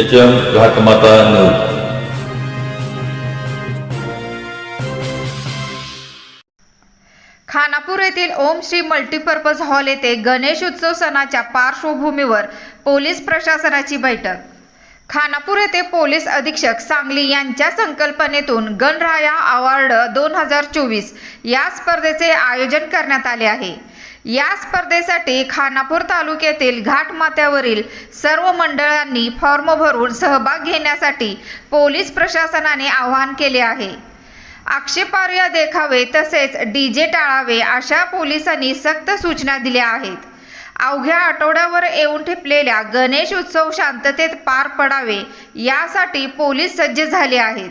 H M Ghatmata news Khanapur येथील Om Shri multipurpose hall येथे गणेश उत्सव सणाच्या पार्श्वभूमीवर पोलीस प्रशासनाची बैठक. खानापूर येथे पोलीस अधीक्षक सांगली यांच्या संकल्पनेतून गणराया अवॉर्ड दोन हजार चोवीस या स्पर्धेचे आयोजन करण्यात आले आहे. या स्पर्धेसाठी खानापूर तालुक्यातील घाटमाथ्यावरील सर्व मंडळांनी फॉर्म भरून सहभाग घेण्यासाठी पोलीस प्रशासनाने आवाहन केले आहे. आक्षेपार्ह देखावे तसेच डीजे टाळावे अशा पोलिसांनी सक्त सूचना दिल्या आहेत. अवघ्या आठवड्यावर येऊन ठेपलेल्या गणेश उत्सव शांततेत पार पडावे यासाठी पोलीस सज्ज झाले आहेत.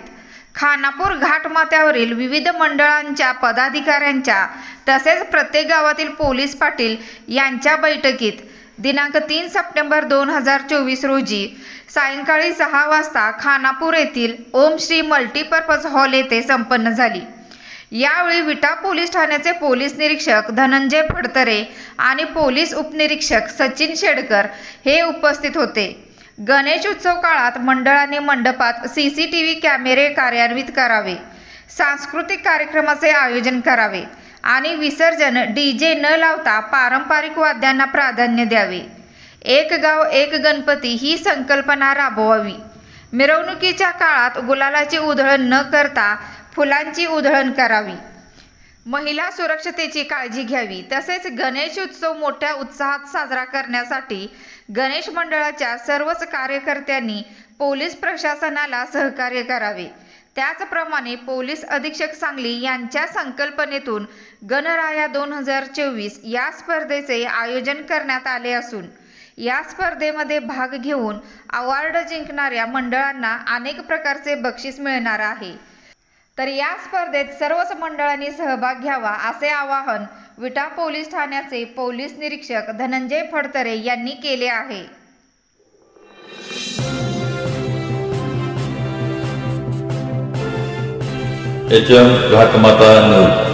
खानापूर घाटमाथ्यावरील विविध मंडळांच्या पदाधिकाऱ्यांच्या तसेच प्रत्येक गावातील पोलीस पाटील यांच्या बैठकीत दिनांक तीन सप्टेंबर दोन हजार चोवीस रोजी सायंकाळी सहा वाजता खानापूर येथील ओम श्री मल्टीपर्पज हॉल येथे संपन्न झाली. यावेळी विटा पोलीस ठाण्याचे पोलीस निरीक्षक धनंजय फडतरे आणि पोलीस उपनिरीक्षक सचिन शेडकर हे उपस्थित होते. गणेश उत्सव काळात मंडळाने मंडपात सी सी टी व्ही कॅमेरे कार्यान्वित करावे सांस्कृतिक कार्यक्रमाचे आयोजन करावे आणि विसर्जन डी जे न लावता पारंपरिक वाद्यांना प्राधान्य द्यावे. एक गाव एक गणपती ही संकल्पना राबवावी. मिरवणुकीच्या काळात गुलालाची उधळण न करता फुलांची उधळण करावी. महिला सुरक्षतेची काळजी घ्यावी. तसेच गणेश उत्सव मोठ्या उत्साहात साजरा करण्यासाठी गणेश मंडळाच्या सर्वच कार्यकर्त्यांनी पोलीस प्रशासनाला सहकार्य करावे. त्याचप्रमाणे पोलीस अधीक्षक सांगली यांच्या संकल्पनेतून गणराया दोन हजार चोवीस या स्पर्धेचे आयोजन करण्यात आले असून या स्पर्धेमध्ये भाग घेऊन अवॉर्ड जिंकणाऱ्या मंडळांना अनेक प्रकारचे बक्षीस मिळणार आहे. तर या स्पर्धेत सर्वच मंडळांनी सहभाग घ्यावा असे आवाहन विटा पोलीस ठाण्याचे पोलीस निरीक्षक धनंजय फडतरे यांनी केले आहे. H M Ghatmata news